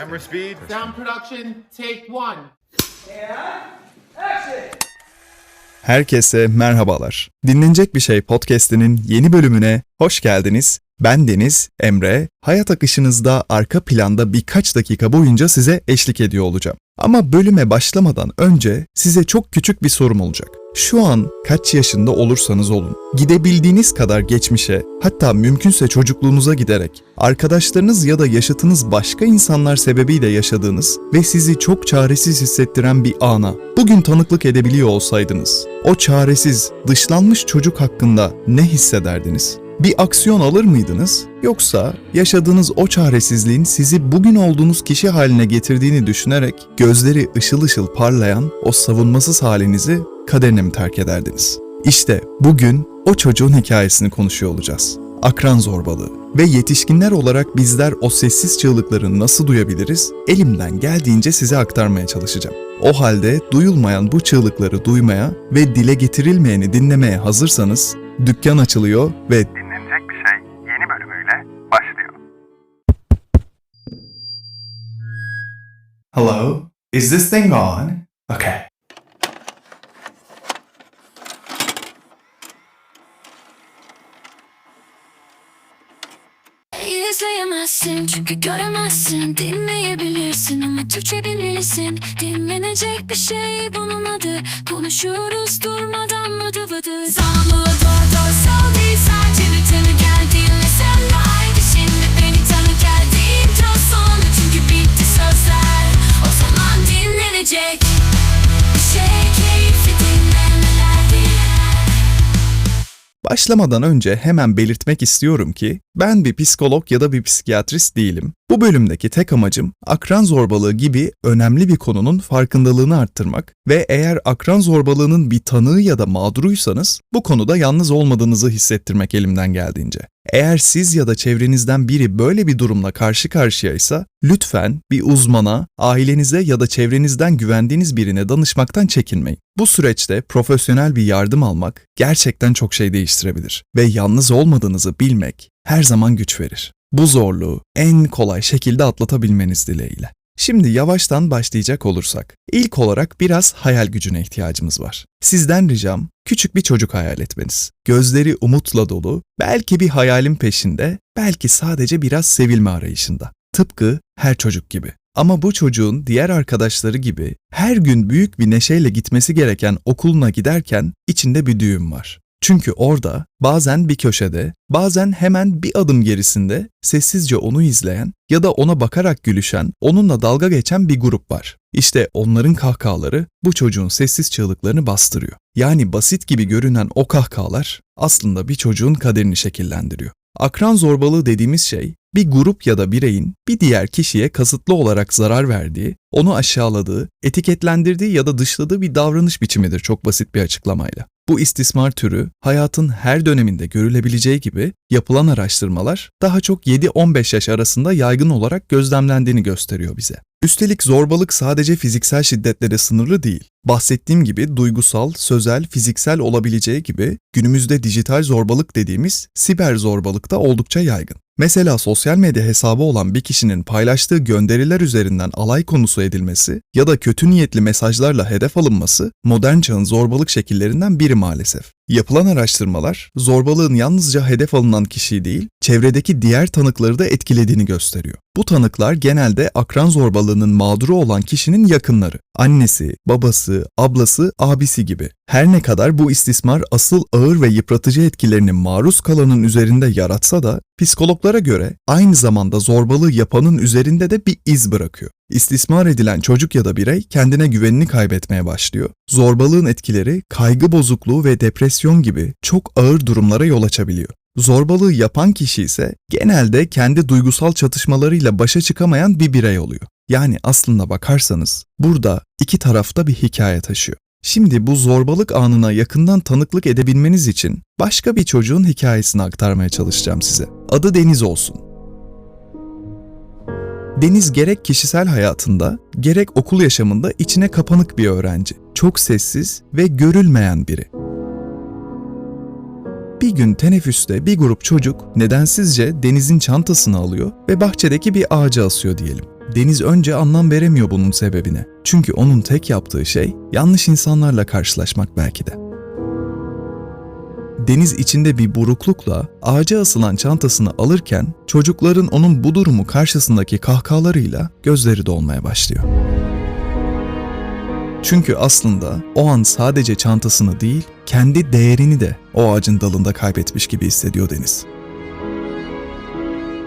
Camera speed. Sound production, take one. Herkese merhabalar. Dinlenecek bir şey podcast'inin yeni bölümüne hoş geldiniz. Ben Deniz, Emre, hayat akışınızda arka planda birkaç dakika boyunca size eşlik ediyor olacağım. Ama bölüme başlamadan önce size çok küçük bir sorum olacak. Şu an kaç yaşında olursanız olun, gidebildiğiniz kadar geçmişe, hatta mümkünse çocukluğunuza giderek, arkadaşlarınız ya da yaşıtınız başka insanlar sebebiyle yaşadığınız ve sizi çok çaresiz hissettiren bir ana bugün tanıklık edebiliyor olsaydınız, o çaresiz, dışlanmış çocuk hakkında ne hissederdiniz? Bir aksiyon alır mıydınız? Yoksa yaşadığınız o çaresizliğin sizi bugün olduğunuz kişi haline getirdiğini düşünerek gözleri ışıl ışıl parlayan o savunmasız halinizi kaderine mi terk ederdiniz? İşte bugün o çocuğun hikayesini konuşuyor olacağız. Akran zorbalığı ve yetişkinler olarak bizler o sessiz çığlıkları nasıl duyabiliriz? Elimden geldiğince size aktarmaya çalışacağım. O halde duyulmayan bu çığlıkları duymaya ve dile getirilmeyeni dinlemeye hazırsanız dükkan açılıyor ve Hello? Is this thing on? Okay. İzleyemezsin çünkü göremezsin Dinleyebilirsin ama Türkçe bilirsin Dinlenecek bir şey bunun adı Konuşuyoruz durmadan mıdı vıdı Zamlı doğrursal değil Başlamadan önce hemen belirtmek istiyorum ki ben bir psikolog ya da bir psikiyatrist değilim. Bu bölümdeki tek amacım akran zorbalığı gibi önemli bir konunun farkındalığını arttırmak ve eğer akran zorbalığının bir tanığı ya da mağduruysanız bu konuda yalnız olmadığınızı hissettirmek elimden geldiğince. Eğer siz ya da çevrenizden biri böyle bir durumla karşı karşıyaysa lütfen bir uzmana, ailenize ya da çevrenizden güvendiğiniz birine danışmaktan çekinmeyin. Bu süreçte profesyonel bir yardım almak gerçekten çok şey değiştirebilir ve yalnız olmadığınızı bilmek her zaman güç verir. Bu zorluğu en kolay şekilde atlatabilmeniz dileğiyle. Şimdi yavaştan başlayacak olursak, ilk olarak biraz hayal gücüne ihtiyacımız var. Sizden ricam küçük bir çocuk hayal etmeniz. Gözleri umutla dolu, belki bir hayalin peşinde, belki sadece biraz sevilme arayışında. Tıpkı her çocuk gibi. Ama bu çocuğun diğer arkadaşları gibi her gün büyük bir neşeyle gitmesi gereken okuluna giderken içinde bir düğüm var. Çünkü orada bazen bir köşede, bazen hemen bir adım gerisinde sessizce onu izleyen ya da ona bakarak gülüşen, onunla dalga geçen bir grup var. İşte onların kahkahaları bu çocuğun sessiz çığlıklarını bastırıyor. Yani basit gibi görünen o kahkahalar aslında bir çocuğun kaderini şekillendiriyor. Akran zorbalığı dediğimiz şey bir grup ya da bireyin bir diğer kişiye kasıtlı olarak zarar verdiği, onu aşağıladığı, etiketlendirdiği ya da dışladığı bir davranış biçimidir çok basit bir açıklamayla. Bu istismar türü hayatın her döneminde görülebileceği gibi yapılan araştırmalar daha çok 7-15 yaş arasında yaygın olarak gözlemlendiğini gösteriyor bize. Üstelik zorbalık sadece fiziksel şiddetlere sınırlı değil. Bahsettiğim gibi duygusal, sözel, fiziksel olabileceği gibi günümüzde dijital zorbalık dediğimiz siber zorbalık da oldukça yaygın. Mesela sosyal medya hesabı olan bir kişinin paylaştığı gönderiler üzerinden alay konusu edilmesi ya da kötü niyetli mesajlarla hedef alınması modern çağın zorbalık şekillerinden biri maalesef. Yapılan araştırmalar zorbalığın yalnızca hedef alınan kişiyi değil, çevredeki diğer tanıkları da etkilediğini gösteriyor. Bu tanıklar genelde akran zorbalığının mağduru olan kişinin yakınları. Annesi, babası, ablası, abisi gibi. Her ne kadar bu istismar asıl ağır ve yıpratıcı etkilerini maruz kalanın üzerinde yaratsa da psikologlara göre aynı zamanda zorbalığı yapanın üzerinde de bir iz bırakıyor. İstismar edilen çocuk ya da birey kendine güvenini kaybetmeye başlıyor. Zorbalığın etkileri kaygı bozukluğu ve depresyon gibi çok ağır durumlara yol açabiliyor. Zorbalığı yapan kişi ise genelde kendi duygusal çatışmalarıyla başa çıkamayan bir birey oluyor. Yani aslında bakarsanız burada iki tarafta bir hikaye taşıyor. Şimdi bu zorbalık anına yakından tanıklık edebilmeniz için başka bir çocuğun hikayesini aktarmaya çalışacağım size. Adı Deniz olsun. Deniz gerek kişisel hayatında, gerek okul yaşamında içine kapanık bir öğrenci. Çok sessiz ve görülmeyen biri. Bir gün teneffüste bir grup çocuk nedensizce Deniz'in çantasını alıyor ve bahçedeki bir ağaca asıyor diyelim. Deniz önce anlam veremiyor bunun sebebine. Çünkü onun tek yaptığı şey yanlış insanlarla karşılaşmak belki de. Deniz içinde bir buruklukla ağaca asılan çantasını alırken çocukların onun bu durumu karşısındaki kahkahalarıyla gözleri dolmaya başlıyor. Çünkü aslında o an sadece çantasını değil, kendi değerini de o ağacın dalında kaybetmiş gibi hissediyor Deniz.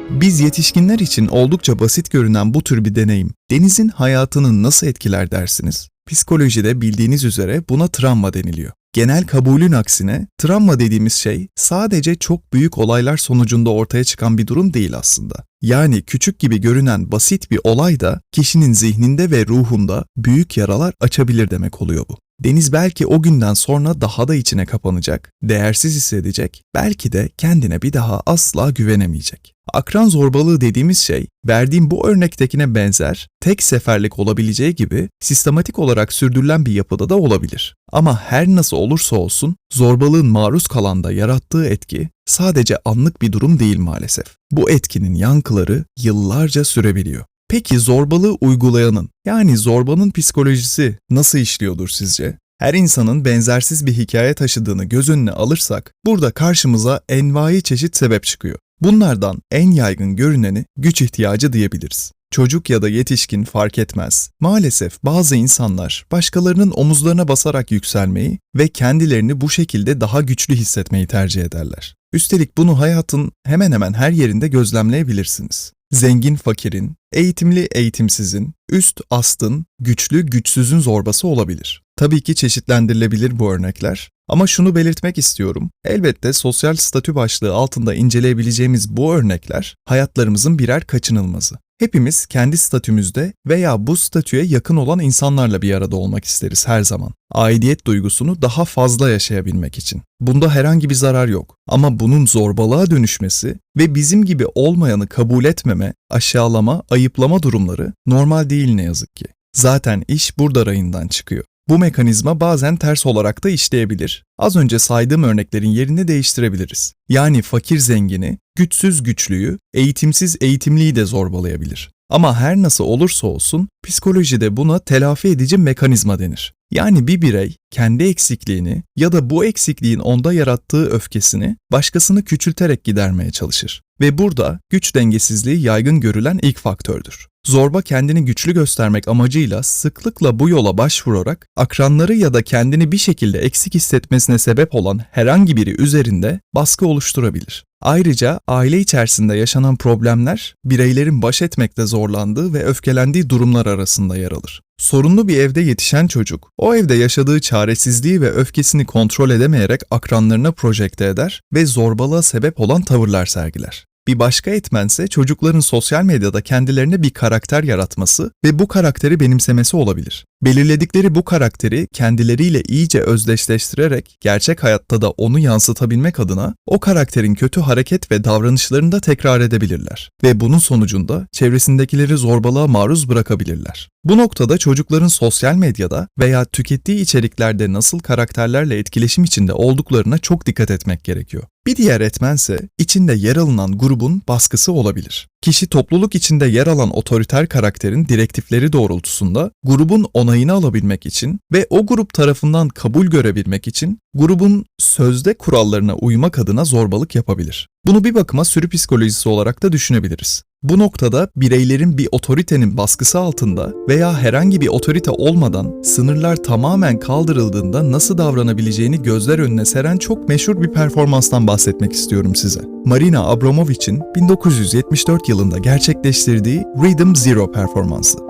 Biz yetişkinler için oldukça basit görünen bu tür bir deneyim, Deniz'in hayatını nasıl etkiler dersiniz? Psikolojide bildiğiniz üzere buna travma deniliyor. Genel kabulün aksine travma dediğimiz şey sadece çok büyük olaylar sonucunda ortaya çıkan bir durum değil aslında. Yani küçük gibi görünen basit bir olay da kişinin zihninde ve ruhunda büyük yaralar açabilir demek oluyor bu. Deniz belki o günden sonra daha da içine kapanacak, değersiz hissedecek, belki de kendine bir daha asla güvenemeyecek. Akran zorbalığı dediğimiz şey, verdiğim bu örnektekine benzer, tek seferlik olabileceği gibi sistematik olarak sürdürülen bir yapıda da olabilir. Ama her nasıl olursa olsun, zorbalığın maruz kalanda yarattığı etki sadece anlık bir durum değil maalesef. Bu etkinin yankıları yıllarca sürebiliyor. Peki zorbalığı uygulayanın, yani zorbanın psikolojisi nasıl işliyordur sizce? Her insanın benzersiz bir hikaye taşıdığını göz önüne alırsak, burada karşımıza envai çeşit sebep çıkıyor. Bunlardan en yaygın görüneni güç ihtiyacı diyebiliriz. Çocuk ya da yetişkin fark etmez. Maalesef bazı insanlar başkalarının omuzlarına basarak yükselmeyi ve kendilerini bu şekilde daha güçlü hissetmeyi tercih ederler. Üstelik bunu hayatın hemen hemen her yerinde gözlemleyebilirsiniz. Zengin fakirin, eğitimli eğitimsizin, üst astın, güçlü güçsüzün zorbası olabilir. Tabii ki çeşitlendirilebilir bu örnekler ama şunu belirtmek istiyorum. Elbette sosyal statü başlığı altında inceleyebileceğimiz bu örnekler hayatlarımızın birer kaçınılmazı. Hepimiz kendi statümüzde veya bu statüye yakın olan insanlarla bir arada olmak isteriz her zaman. Aidiyet duygusunu daha fazla yaşayabilmek için. Bunda herhangi bir zarar yok. Ama bunun zorbalığa dönüşmesi ve bizim gibi olmayanı kabul etmeme, aşağılama, ayıplama durumları normal değil ne yazık ki. Zaten iş burada rayından çıkıyor. Bu mekanizma bazen ters olarak da işleyebilir. Az önce saydığım örneklerin yerini değiştirebiliriz. Yani fakir zengini, güçsüz güçlüyü, eğitimsiz eğitimliyi de zorbalayabilir. Ama her nasıl olursa olsun psikolojide buna telafi edici mekanizma denir. Yani bir birey kendi eksikliğini ya da bu eksikliğin onda yarattığı öfkesini başkasını küçülterek gidermeye çalışır. Ve burada güç dengesizliği yaygın görülen ilk faktördür. Zorba kendini güçlü göstermek amacıyla sıklıkla bu yola başvurarak akranları ya da kendini bir şekilde eksik hissetmesine sebep olan herhangi biri üzerinde baskı oluşturabilir. Ayrıca aile içerisinde yaşanan problemler bireylerin baş etmekte zorlandığı ve öfkelendiği durumlar arasında yer alır. Sorunlu bir evde yetişen çocuk, o evde yaşadığı çaresizliği ve öfkesini kontrol edemeyerek akranlarına projekte eder ve zorbalığa sebep olan tavırlar sergiler. Bir başka etmense çocukların sosyal medyada kendilerine bir karakter yaratması ve bu karakteri benimsemesi olabilir. Belirledikleri bu karakteri kendileriyle iyice özdeşleştirerek gerçek hayatta da onu yansıtabilmek adına o karakterin kötü hareket ve davranışlarını da tekrar edebilirler ve bunun sonucunda çevresindekileri zorbalığa maruz bırakabilirler. Bu noktada çocukların sosyal medyada veya tükettiği içeriklerde nasıl karakterlerle etkileşim içinde olduklarına çok dikkat etmek gerekiyor. Bir diğer etmense içinde yer alınan grubun baskısı olabilir. Kişi topluluk içinde yer alan otoriter karakterin direktifleri doğrultusunda grubun onayını alabilmek için ve o grup tarafından kabul görebilmek için grubun sözde kurallarına uymak adına zorbalık yapabilir. Bunu bir bakıma sürü psikolojisi olarak da düşünebiliriz. Bu noktada bireylerin bir otoritenin baskısı altında veya herhangi bir otorite olmadan sınırlar tamamen kaldırıldığında nasıl davranabileceğini gözler önüne seren çok meşhur bir performanstan bahsetmek istiyorum size. Marina Abramovich'in 1974 yılında gerçekleştirdiği Rhythm Zero performansı.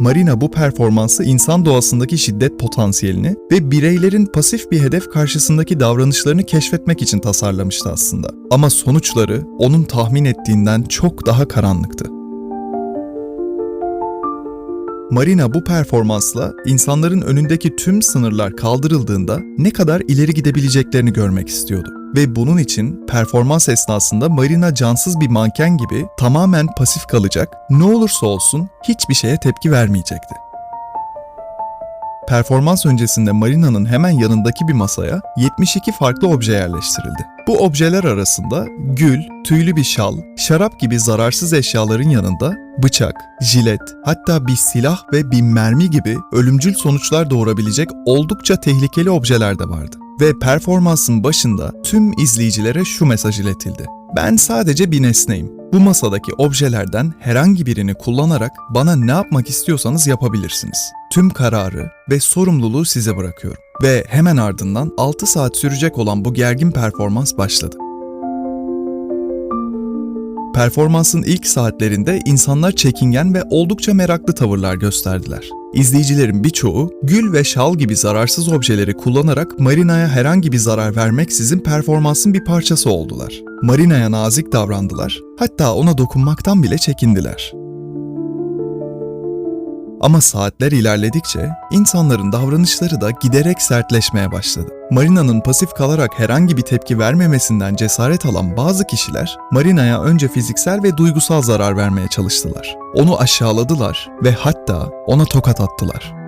Marina bu performansı insan doğasındaki şiddet potansiyelini ve bireylerin pasif bir hedef karşısındaki davranışlarını keşfetmek için tasarlamıştı aslında. Ama sonuçları onun tahmin ettiğinden çok daha karanlıktı. Marina bu performansla insanların önündeki tüm sınırlar kaldırıldığında ne kadar ileri gidebileceklerini görmek istiyordu. Ve bunun için performans esnasında Marina cansız bir manken gibi tamamen pasif kalacak, ne olursa olsun hiçbir şeye tepki vermeyecekti. Performans öncesinde Marina'nın hemen yanındaki bir masaya 72 farklı obje yerleştirildi. Bu objeler arasında gül, tüylü bir şal, şarap gibi zararsız eşyaların yanında bıçak, jilet, hatta bir silah ve bir mermi gibi ölümcül sonuçlar doğurabilecek oldukça tehlikeli objeler de vardı. Ve performansın başında tüm izleyicilere şu mesaj iletildi. Ben sadece bir nesneyim. Bu masadaki objelerden herhangi birini kullanarak bana ne yapmak istiyorsanız yapabilirsiniz. Tüm kararı ve sorumluluğu size bırakıyorum. Ve hemen ardından 6 saat sürecek olan bu gergin performans başladı. Performansın ilk saatlerinde insanlar çekingen ve oldukça meraklı tavırlar gösterdiler. İzleyicilerin birçoğu gül ve şal gibi zararsız objeleri kullanarak Marina'ya herhangi bir zarar vermeksizin performansın bir parçası oldular. Marina'ya nazik davrandılar, hatta ona dokunmaktan bile çekindiler. Ama saatler ilerledikçe insanların davranışları da giderek sertleşmeye başladı. Marina'nın pasif kalarak herhangi bir tepki vermemesinden cesaret alan bazı kişiler Marina'ya önce fiziksel ve duygusal zarar vermeye çalıştılar. Onu aşağıladılar ve hatta ona tokat attılar.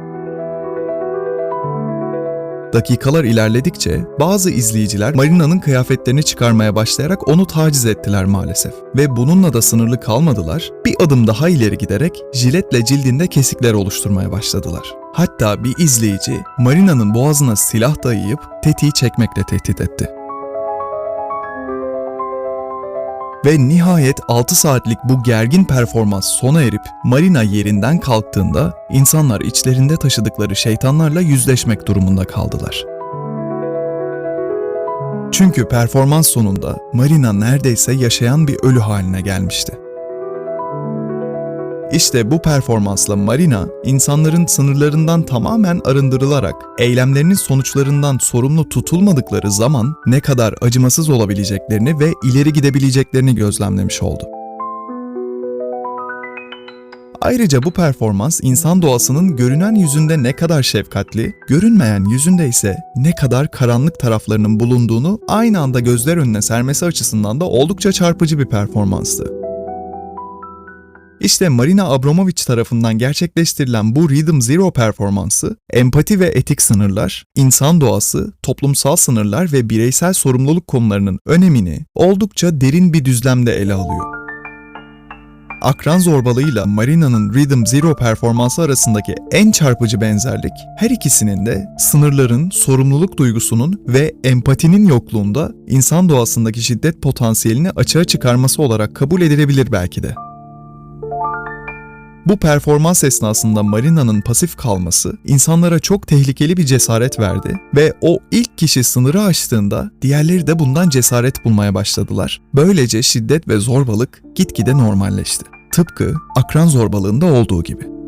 Dakikalar ilerledikçe bazı izleyiciler Marina'nın kıyafetlerini çıkarmaya başlayarak onu taciz ettiler maalesef. Ve bununla da sınırlı kalmadılar, bir adım daha ileri giderek jiletle cildinde kesikler oluşturmaya başladılar. Hatta bir izleyici Marina'nın boğazına silah dayayıp tetiği çekmekle tehdit etti. Ve nihayet 6 saatlik bu gergin performans sona erip Marina yerinden kalktığında insanlar içlerinde taşıdıkları şeytanlarla yüzleşmek durumunda kaldılar. Çünkü performans sonunda Marina neredeyse yaşayan bir ölü haline gelmişti. İşte bu performansla Marina, insanların sınırlarından tamamen arındırılarak eylemlerinin sonuçlarından sorumlu tutulmadıkları zaman ne kadar acımasız olabileceklerini ve ileri gidebileceklerini gözlemlemiş oldu. Ayrıca bu performans insan doğasının görünen yüzünde ne kadar şefkatli, görünmeyen yüzünde ise ne kadar karanlık taraflarının bulunduğunu aynı anda gözler önüne sermesi açısından da oldukça çarpıcı bir performanstı. İşte Marina Abramovic tarafından gerçekleştirilen bu Rhythm Zero performansı, empati ve etik sınırlar, insan doğası, toplumsal sınırlar ve bireysel sorumluluk konularının önemini oldukça derin bir düzlemde ele alıyor. Akran zorbalığıyla Marina'nın Rhythm Zero performansı arasındaki en çarpıcı benzerlik, her ikisinin de sınırların, sorumluluk duygusunun ve empatinin yokluğunda insan doğasındaki şiddet potansiyelini açığa çıkarması olarak kabul edilebilir belki de. Bu performans esnasında Marina'nın pasif kalması insanlara çok tehlikeli bir cesaret verdi ve o ilk kişi sınırı aştığında diğerleri de bundan cesaret bulmaya başladılar. Böylece şiddet ve zorbalık gitgide normalleşti. Tıpkı akran zorbalığında olduğu gibi.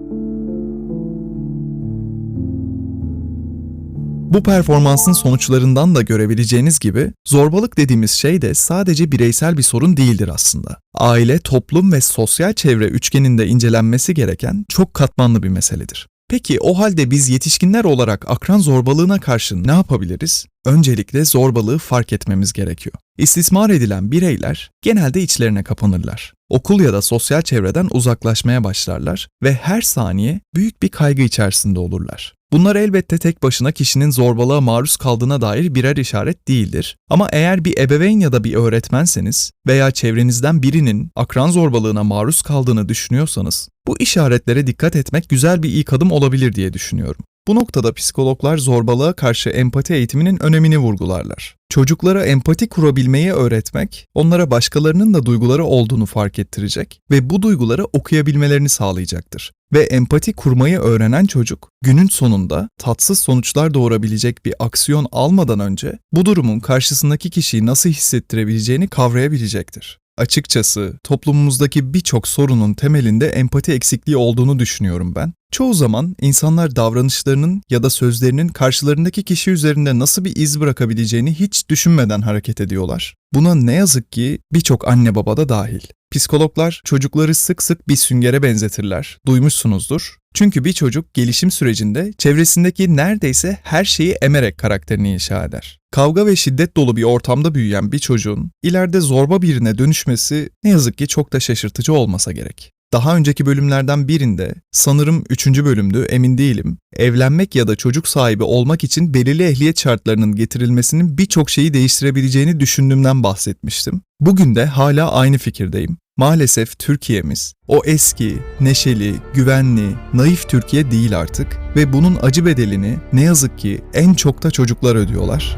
Bu performansın sonuçlarından da görebileceğiniz gibi zorbalık dediğimiz şey de sadece bireysel bir sorun değildir aslında. Aile, toplum ve sosyal çevre üçgeninde incelenmesi gereken çok katmanlı bir meseledir. Peki o halde biz yetişkinler olarak akran zorbalığına karşı ne yapabiliriz? Öncelikle zorbalığı fark etmemiz gerekiyor. İstismar edilen bireyler genelde içlerine kapanırlar. Okul ya da sosyal çevreden uzaklaşmaya başlarlar ve her saniye büyük bir kaygı içerisinde olurlar. Bunlar elbette tek başına kişinin zorbalığa maruz kaldığına dair birer işaret değildir. Ama eğer bir ebeveyn ya da bir öğretmenseniz veya çevrenizden birinin akran zorbalığına maruz kaldığını düşünüyorsanız, bu işaretlere dikkat etmek güzel bir ilk adım olabilir diye düşünüyorum. Bu noktada psikologlar zorbalığa karşı empati eğitiminin önemini vurgularlar. Çocuklara empati kurabilmeyi öğretmek, onlara başkalarının da duyguları olduğunu fark ettirecek ve bu duyguları okuyabilmelerini sağlayacaktır. Ve empati kurmayı öğrenen çocuk, günün sonunda tatsız sonuçlar doğurabilecek bir aksiyon almadan önce bu durumun karşısındaki kişiyi nasıl hissettirebileceğini kavrayabilecektir. Açıkçası toplumumuzdaki birçok sorunun temelinde empati eksikliği olduğunu düşünüyorum ben. Çoğu zaman insanlar davranışlarının ya da sözlerinin karşılarındaki kişi üzerinde nasıl bir iz bırakabileceğini hiç düşünmeden hareket ediyorlar. Buna ne yazık ki birçok anne baba da dahil. Psikologlar çocukları sık sık bir süngere benzetirler. Duymuşsunuzdur. Çünkü bir çocuk gelişim sürecinde çevresindeki neredeyse her şeyi emerek karakterini inşa eder. Kavga ve şiddet dolu bir ortamda büyüyen bir çocuğun ileride zorba birine dönüşmesi ne yazık ki çok da şaşırtıcı olmasa gerek. Daha önceki bölümlerden birinde, sanırım 3. bölümdü emin değilim, evlenmek ya da çocuk sahibi olmak için belirli ehliyet şartlarının getirilmesinin birçok şeyi değiştirebileceğini düşündüğümden bahsetmiştim. Bugün de hala aynı fikirdeyim. Maalesef Türkiye'miz o eski, neşeli, güvenli, naif Türkiye değil artık ve bunun acı bedelini ne yazık ki en çok da çocuklar ödüyorlar.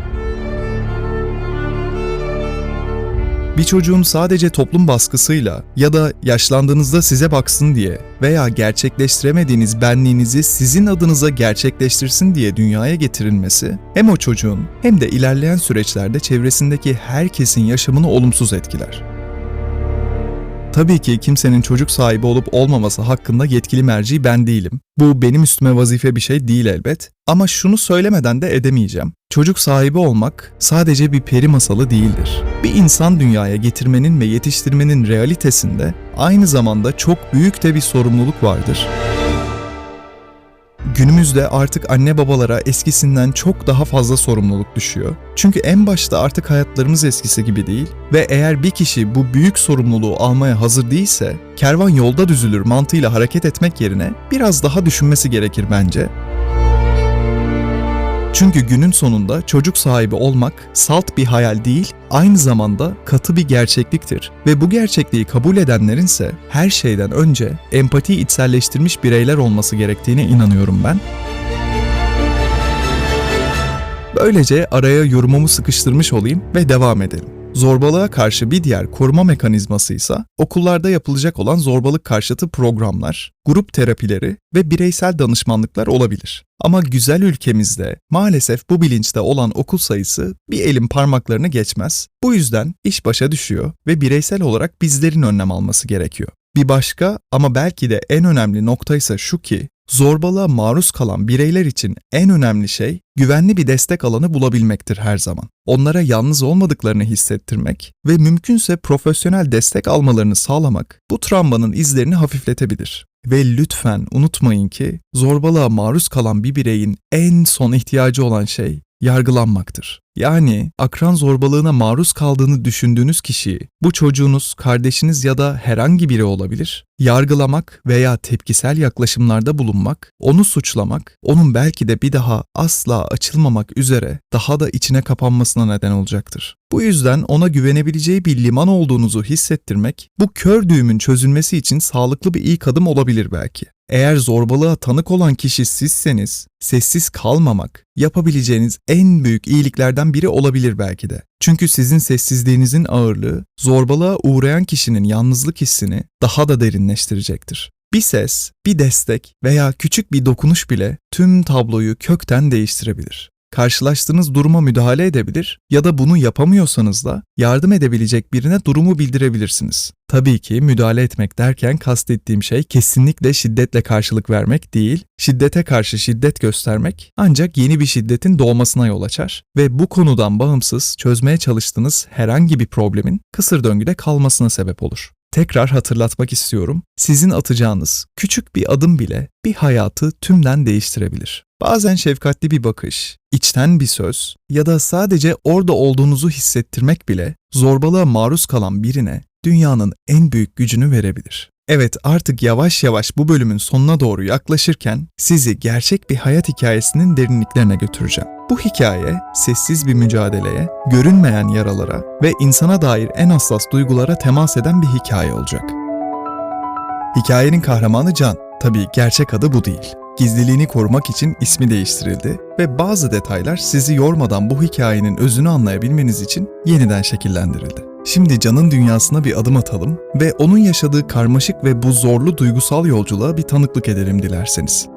Bir çocuğun sadece toplum baskısıyla ya da yaşlandığınızda size baksın diye veya gerçekleştiremediğiniz benliğinizi sizin adınıza gerçekleştirsin diye dünyaya getirilmesi hem o çocuğun hem de ilerleyen süreçlerde çevresindeki herkesin yaşamını olumsuz etkiler. Tabii ki kimsenin çocuk sahibi olup olmaması hakkında yetkili merci ben değilim. Bu benim üstüme vazife bir şey değil elbet. Ama şunu söylemeden de edemeyeceğim. Çocuk sahibi olmak sadece bir peri masalı değildir. Bir insan dünyaya getirmenin ve yetiştirmenin realitesinde aynı zamanda çok büyük de bir sorumluluk vardır. Günümüzde artık anne babalara eskisinden çok daha fazla sorumluluk düşüyor. Çünkü en başta artık hayatlarımız eskisi gibi değil ve eğer bir kişi bu büyük sorumluluğu almaya hazır değilse, kervan yolda düzülür mantığıyla hareket etmek yerine biraz daha düşünmesi gerekir bence. Çünkü günün sonunda çocuk sahibi olmak salt bir hayal değil, aynı zamanda katı bir gerçekliktir. Ve bu gerçekliği kabul edenlerin ise her şeyden önce empatiyi içselleştirmiş bireyler olması gerektiğine inanıyorum ben. Böylece araya yorumumu sıkıştırmış olayım ve devam edelim. Zorbalığa karşı bir diğer koruma mekanizması ise okullarda yapılacak olan zorbalık karşıtı programlar, grup terapileri ve bireysel danışmanlıklar olabilir. Ama güzel ülkemizde maalesef bu bilinçte olan okul sayısı bir elin parmaklarını geçmez. Bu yüzden iş başa düşüyor ve bireysel olarak bizlerin önlem alması gerekiyor. Bir başka ama belki de en önemli nokta ise şu ki Zorbalığa maruz kalan bireyler için en önemli şey güvenli bir destek alanı bulabilmektir her zaman. Onlara yalnız olmadıklarını hissettirmek ve mümkünse profesyonel destek almalarını sağlamak bu travmanın izlerini hafifletebilir. Ve lütfen unutmayın ki zorbalığa maruz kalan bir bireyin en son ihtiyacı olan şey yargılanmaktır. Yani akran zorbalığına maruz kaldığını düşündüğünüz kişiyi, bu çocuğunuz, kardeşiniz ya da herhangi biri olabilir, yargılamak veya tepkisel yaklaşımlarda bulunmak, onu suçlamak, onun belki de bir daha asla açılmamak üzere daha da içine kapanmasına neden olacaktır. Bu yüzden ona güvenebileceği bir liman olduğunuzu hissettirmek, bu kör düğümün çözülmesi için sağlıklı bir ilk adım olabilir belki. Eğer zorbalığa tanık olan kişi sizseniz, sessiz kalmamak yapabileceğiniz en büyük iyiliklerden biri olabilir belki de. Çünkü sizin sessizliğinizin ağırlığı zorbalığa uğrayan kişinin yalnızlık hissini daha da derinleştirecektir. Bir ses, bir destek veya küçük bir dokunuş bile tüm tabloyu kökten değiştirebilir karşılaştığınız duruma müdahale edebilir ya da bunu yapamıyorsanız da yardım edebilecek birine durumu bildirebilirsiniz. Tabii ki müdahale etmek derken kastettiğim şey kesinlikle şiddetle karşılık vermek değil, şiddete karşı şiddet göstermek ancak yeni bir şiddetin doğmasına yol açar ve bu konudan bağımsız çözmeye çalıştığınız herhangi bir problemin kısır döngüde kalmasına sebep olur. Tekrar hatırlatmak istiyorum. Sizin atacağınız küçük bir adım bile bir hayatı tümden değiştirebilir. Bazen şefkatli bir bakış, içten bir söz ya da sadece orada olduğunuzu hissettirmek bile zorbalığa maruz kalan birine dünyanın en büyük gücünü verebilir. Evet artık yavaş yavaş bu bölümün sonuna doğru yaklaşırken sizi gerçek bir hayat hikayesinin derinliklerine götüreceğim. Bu hikaye sessiz bir mücadeleye, görünmeyen yaralara ve insana dair en hassas duygulara temas eden bir hikaye olacak. Hikayenin kahramanı Can. Tabii gerçek adı bu değil. Gizliliğini korumak için ismi değiştirildi ve bazı detaylar sizi yormadan bu hikayenin özünü anlayabilmeniz için yeniden şekillendirildi. Şimdi Can'ın dünyasına bir adım atalım ve onun yaşadığı karmaşık ve bu zorlu duygusal yolculuğa bir tanıklık edelim dilerseniz.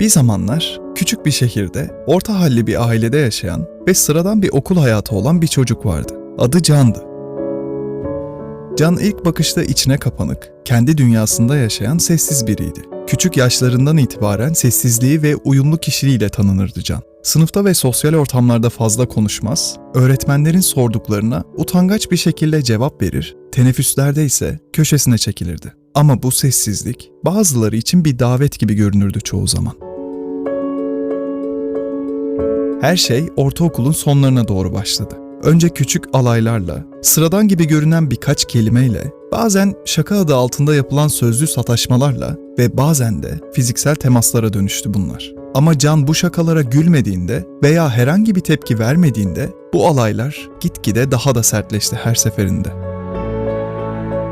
Bir zamanlar küçük bir şehirde orta halli bir ailede yaşayan ve sıradan bir okul hayatı olan bir çocuk vardı. Adı Can'dı. Can ilk bakışta içine kapanık, kendi dünyasında yaşayan sessiz biriydi. Küçük yaşlarından itibaren sessizliği ve uyumlu kişiliğiyle tanınırdı Can. Sınıfta ve sosyal ortamlarda fazla konuşmaz, öğretmenlerin sorduklarına utangaç bir şekilde cevap verir, teneffüslerde ise köşesine çekilirdi. Ama bu sessizlik bazıları için bir davet gibi görünürdü çoğu zaman. Her şey ortaokulun sonlarına doğru başladı. Önce küçük alaylarla, sıradan gibi görünen birkaç kelimeyle, bazen şaka adı altında yapılan sözlü sataşmalarla ve bazen de fiziksel temaslara dönüştü bunlar. Ama Can bu şakalara gülmediğinde veya herhangi bir tepki vermediğinde bu alaylar gitgide daha da sertleşti her seferinde.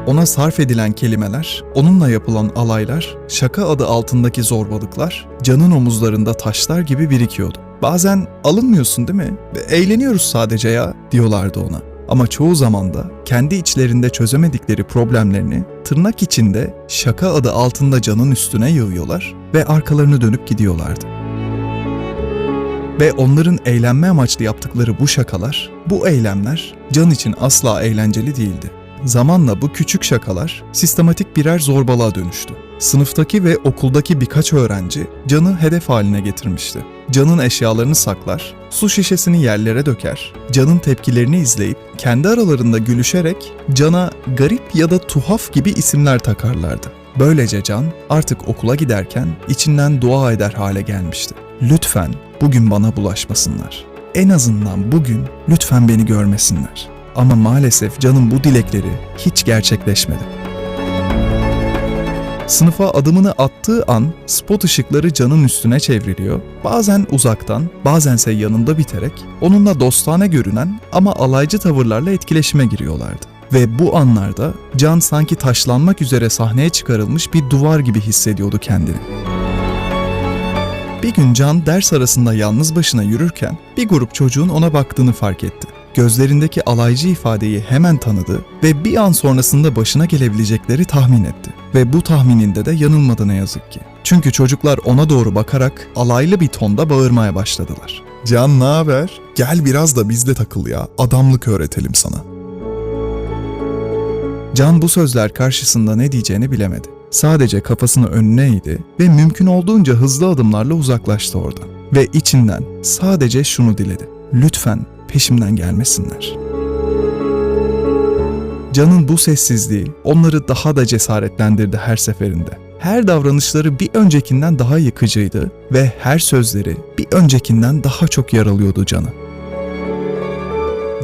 Ona sarf edilen kelimeler, onunla yapılan alaylar, şaka adı altındaki zorbalıklar, Can'ın omuzlarında taşlar gibi birikiyordu. Bazen alınmıyorsun değil mi? Eğleniyoruz sadece ya diyorlardı ona. Ama çoğu zaman da kendi içlerinde çözemedikleri problemlerini tırnak içinde şaka adı altında Can'ın üstüne yığıyorlar ve arkalarını dönüp gidiyorlardı. Ve onların eğlenme amaçlı yaptıkları bu şakalar, bu eylemler Can için asla eğlenceli değildi. Zamanla bu küçük şakalar sistematik birer zorbalığa dönüştü. Sınıftaki ve okuldaki birkaç öğrenci Can'ı hedef haline getirmişti. Can'ın eşyalarını saklar, su şişesini yerlere döker, Can'ın tepkilerini izleyip kendi aralarında gülüşerek Can'a garip ya da tuhaf gibi isimler takarlardı. Böylece Can artık okula giderken içinden dua eder hale gelmişti. Lütfen bugün bana bulaşmasınlar. En azından bugün lütfen beni görmesinler. Ama maalesef Can'ın bu dilekleri hiç gerçekleşmedi. Sınıfa adımını attığı an spot ışıkları Can'ın üstüne çevriliyor. Bazen uzaktan, bazense yanında biterek onunla dostane görünen ama alaycı tavırlarla etkileşime giriyorlardı. Ve bu anlarda Can sanki taşlanmak üzere sahneye çıkarılmış bir duvar gibi hissediyordu kendini. Bir gün Can ders arasında yalnız başına yürürken bir grup çocuğun ona baktığını fark etti. Gözlerindeki alaycı ifadeyi hemen tanıdı ve bir an sonrasında başına gelebilecekleri tahmin etti. Ve bu tahmininde de yanılmadı ne yazık ki. Çünkü çocuklar ona doğru bakarak alaylı bir tonda bağırmaya başladılar. Can ne haber? Gel biraz da bizle takıl ya. Adamlık öğretelim sana. Can bu sözler karşısında ne diyeceğini bilemedi. Sadece kafasını önüne eğdi ve mümkün olduğunca hızlı adımlarla uzaklaştı oradan. Ve içinden sadece şunu diledi. Lütfen peşimden gelmesinler. Can'ın bu sessizliği onları daha da cesaretlendirdi her seferinde. Her davranışları bir öncekinden daha yıkıcıydı ve her sözleri bir öncekinden daha çok yaralıyordu Can'ı.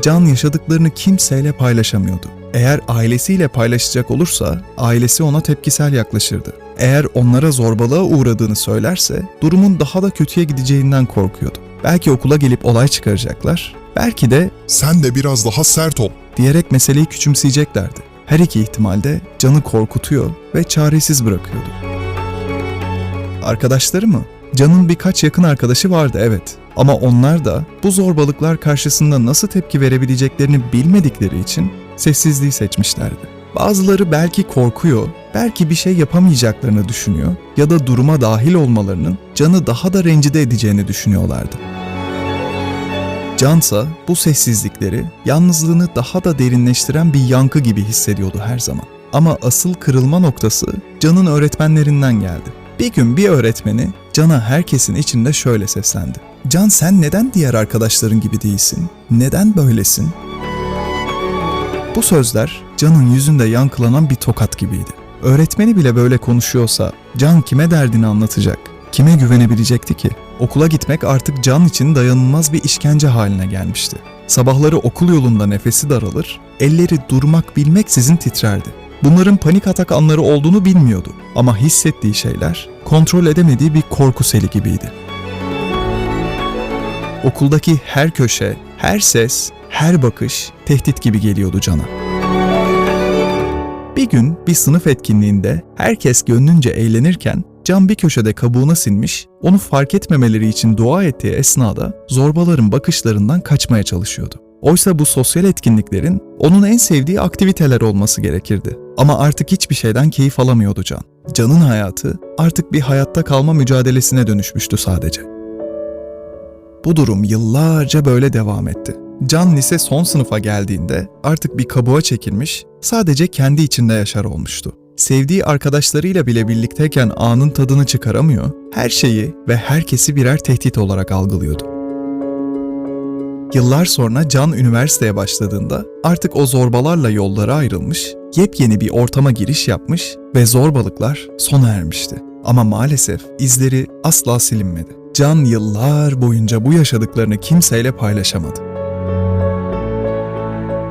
Can yaşadıklarını kimseyle paylaşamıyordu. Eğer ailesiyle paylaşacak olursa ailesi ona tepkisel yaklaşırdı. Eğer onlara zorbalığa uğradığını söylerse durumun daha da kötüye gideceğinden korkuyordu. Belki okula gelip olay çıkaracaklar, belki de Sen de biraz daha sert ol. diyerek meseleyi küçümseyeceklerdi. Her iki ihtimalde canı korkutuyor ve çaresiz bırakıyordu. Arkadaşları mı? Can'ın birkaç yakın arkadaşı vardı evet. Ama onlar da bu zorbalıklar karşısında nasıl tepki verebileceklerini bilmedikleri için sessizliği seçmişlerdi. Bazıları belki korkuyor, belki bir şey yapamayacaklarını düşünüyor ya da duruma dahil olmalarının Can'ı daha da rencide edeceğini düşünüyorlardı. Cansa bu sessizlikleri, yalnızlığını daha da derinleştiren bir yankı gibi hissediyordu her zaman. Ama asıl kırılma noktası Can'ın öğretmenlerinden geldi. Bir gün bir öğretmeni Can'a herkesin içinde şöyle seslendi. Can sen neden diğer arkadaşların gibi değilsin? Neden böylesin? Bu sözler Can'ın yüzünde yankılanan bir tokat gibiydi. Öğretmeni bile böyle konuşuyorsa Can kime derdini anlatacak? Kime güvenebilecekti ki? Okula gitmek artık Can için dayanılmaz bir işkence haline gelmişti. Sabahları okul yolunda nefesi daralır, elleri durmak bilmeksizin titrerdi. Bunların panik atak anları olduğunu bilmiyordu ama hissettiği şeyler kontrol edemediği bir korku seli gibiydi. Okuldaki her köşe, her ses, her bakış tehdit gibi geliyordu Can'a. Bir gün bir sınıf etkinliğinde herkes gönlünce eğlenirken Can bir köşede kabuğuna sinmiş, onu fark etmemeleri için dua ettiği esnada zorbaların bakışlarından kaçmaya çalışıyordu. Oysa bu sosyal etkinliklerin onun en sevdiği aktiviteler olması gerekirdi. Ama artık hiçbir şeyden keyif alamıyordu Can. Can'ın hayatı artık bir hayatta kalma mücadelesine dönüşmüştü sadece. Bu durum yıllarca böyle devam etti. Can lise son sınıfa geldiğinde artık bir kabuğa çekilmiş, sadece kendi içinde yaşar olmuştu. Sevdiği arkadaşlarıyla bile birlikteyken anın tadını çıkaramıyor, her şeyi ve herkesi birer tehdit olarak algılıyordu. Yıllar sonra Can üniversiteye başladığında artık o zorbalarla yolları ayrılmış, yepyeni bir ortama giriş yapmış ve zorbalıklar sona ermişti. Ama maalesef izleri asla silinmedi. Can yıllar boyunca bu yaşadıklarını kimseyle paylaşamadı.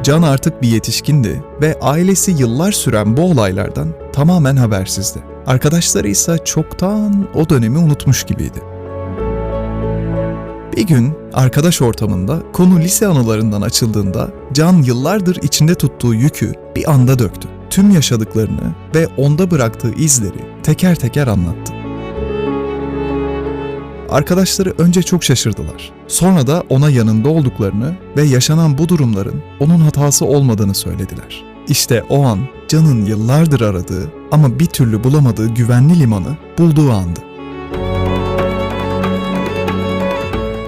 Can artık bir yetişkindi ve ailesi yıllar süren bu olaylardan tamamen habersizdi. Arkadaşları ise çoktan o dönemi unutmuş gibiydi. Bir gün arkadaş ortamında konu lise anılarından açıldığında Can yıllardır içinde tuttuğu yükü bir anda döktü. Tüm yaşadıklarını ve onda bıraktığı izleri teker teker anlattı. Arkadaşları önce çok şaşırdılar. Sonra da ona yanında olduklarını ve yaşanan bu durumların onun hatası olmadığını söylediler. İşte o an Can'ın yıllardır aradığı ama bir türlü bulamadığı güvenli limanı bulduğu andı.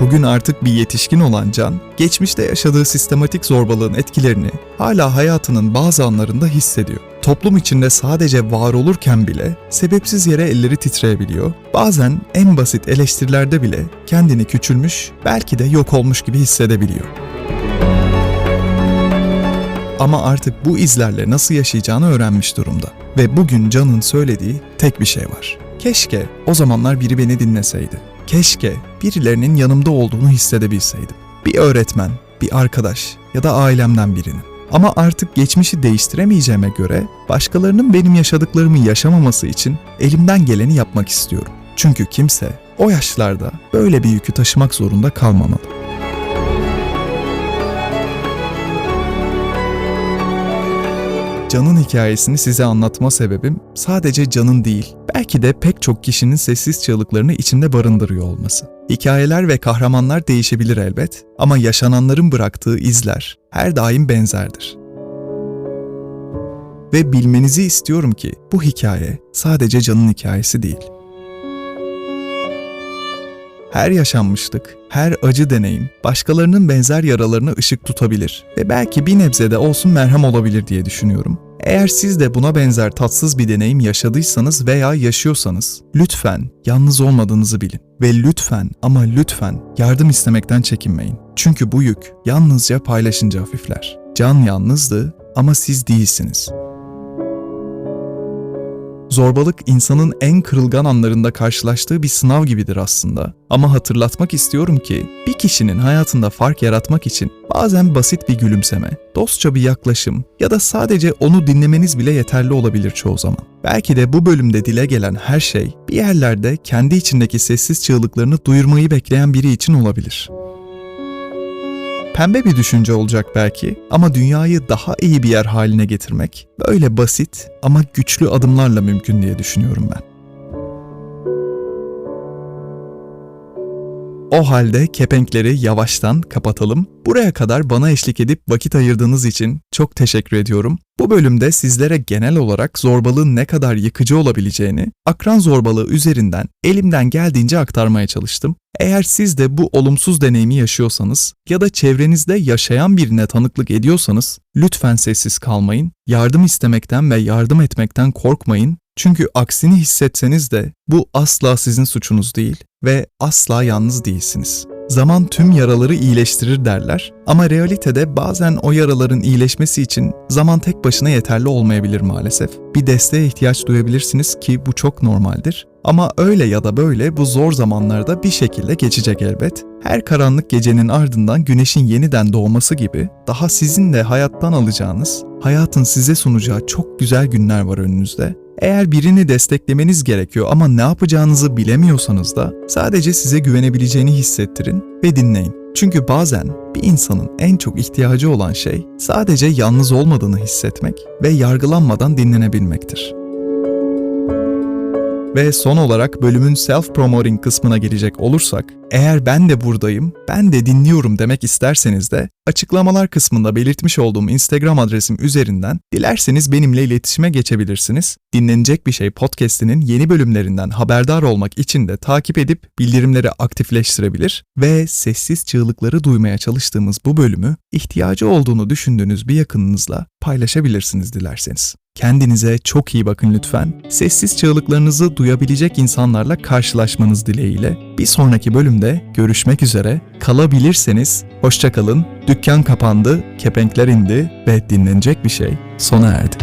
Bugün artık bir yetişkin olan Can, geçmişte yaşadığı sistematik zorbalığın etkilerini hala hayatının bazı anlarında hissediyor. Toplum içinde sadece var olurken bile sebepsiz yere elleri titreyebiliyor. Bazen en basit eleştirilerde bile kendini küçülmüş, belki de yok olmuş gibi hissedebiliyor. Ama artık bu izlerle nasıl yaşayacağını öğrenmiş durumda. Ve bugün Can'ın söylediği tek bir şey var. Keşke o zamanlar biri beni dinleseydi. Keşke birilerinin yanımda olduğunu hissedebilseydim. Bir öğretmen, bir arkadaş ya da ailemden birinin. Ama artık geçmişi değiştiremeyeceğime göre başkalarının benim yaşadıklarımı yaşamaması için elimden geleni yapmak istiyorum. Çünkü kimse o yaşlarda böyle bir yükü taşımak zorunda kalmamalı. Can'ın hikayesini size anlatma sebebim sadece Can'ın değil, belki de pek çok kişinin sessiz çığlıklarını içinde barındırıyor olması. Hikayeler ve kahramanlar değişebilir elbet ama yaşananların bıraktığı izler her daim benzerdir. Ve bilmenizi istiyorum ki bu hikaye sadece Can'ın hikayesi değil. Her yaşanmışlık, her acı deneyim başkalarının benzer yaralarına ışık tutabilir ve belki bir nebze de olsun merhem olabilir diye düşünüyorum. Eğer siz de buna benzer tatsız bir deneyim yaşadıysanız veya yaşıyorsanız lütfen yalnız olmadığınızı bilin ve lütfen ama lütfen yardım istemekten çekinmeyin. Çünkü bu yük yalnızca paylaşınca hafifler. Can yalnızdı ama siz değilsiniz. Zorbalık insanın en kırılgan anlarında karşılaştığı bir sınav gibidir aslında. Ama hatırlatmak istiyorum ki bir kişinin hayatında fark yaratmak için bazen basit bir gülümseme, dostça bir yaklaşım ya da sadece onu dinlemeniz bile yeterli olabilir çoğu zaman. Belki de bu bölümde dile gelen her şey bir yerlerde kendi içindeki sessiz çığlıklarını duyurmayı bekleyen biri için olabilir. Pembe bir düşünce olacak belki ama dünyayı daha iyi bir yer haline getirmek böyle basit ama güçlü adımlarla mümkün diye düşünüyorum ben. O halde kepenkleri yavaştan kapatalım. Buraya kadar bana eşlik edip vakit ayırdığınız için çok teşekkür ediyorum. Bu bölümde sizlere genel olarak zorbalığın ne kadar yıkıcı olabileceğini akran zorbalığı üzerinden elimden geldiğince aktarmaya çalıştım. Eğer siz de bu olumsuz deneyimi yaşıyorsanız ya da çevrenizde yaşayan birine tanıklık ediyorsanız lütfen sessiz kalmayın. Yardım istemekten ve yardım etmekten korkmayın. Çünkü aksini hissetseniz de bu asla sizin suçunuz değil ve asla yalnız değilsiniz. Zaman tüm yaraları iyileştirir derler ama realitede bazen o yaraların iyileşmesi için zaman tek başına yeterli olmayabilir maalesef. Bir desteğe ihtiyaç duyabilirsiniz ki bu çok normaldir. Ama öyle ya da böyle bu zor zamanlarda bir şekilde geçecek elbet. Her karanlık gecenin ardından güneşin yeniden doğması gibi daha sizin de hayattan alacağınız, hayatın size sunacağı çok güzel günler var önünüzde. Eğer birini desteklemeniz gerekiyor ama ne yapacağınızı bilemiyorsanız da sadece size güvenebileceğini hissettirin ve dinleyin. Çünkü bazen bir insanın en çok ihtiyacı olan şey sadece yalnız olmadığını hissetmek ve yargılanmadan dinlenebilmektir. Ve son olarak bölümün self-promoting kısmına gelecek olursak, eğer ben de buradayım, ben de dinliyorum demek isterseniz de açıklamalar kısmında belirtmiş olduğum Instagram adresim üzerinden dilerseniz benimle iletişime geçebilirsiniz. Dinlenecek bir şey podcast'inin yeni bölümlerinden haberdar olmak için de takip edip bildirimleri aktifleştirebilir ve sessiz çığlıkları duymaya çalıştığımız bu bölümü ihtiyacı olduğunu düşündüğünüz bir yakınınızla paylaşabilirsiniz dilerseniz. Kendinize çok iyi bakın lütfen. Sessiz çığlıklarınızı duyabilecek insanlarla karşılaşmanız dileğiyle. Bir sonraki bölümde görüşmek üzere. Kalabilirseniz hoşça kalın. Dükkan kapandı, kepenkler indi ve dinlenecek bir şey sona erdi.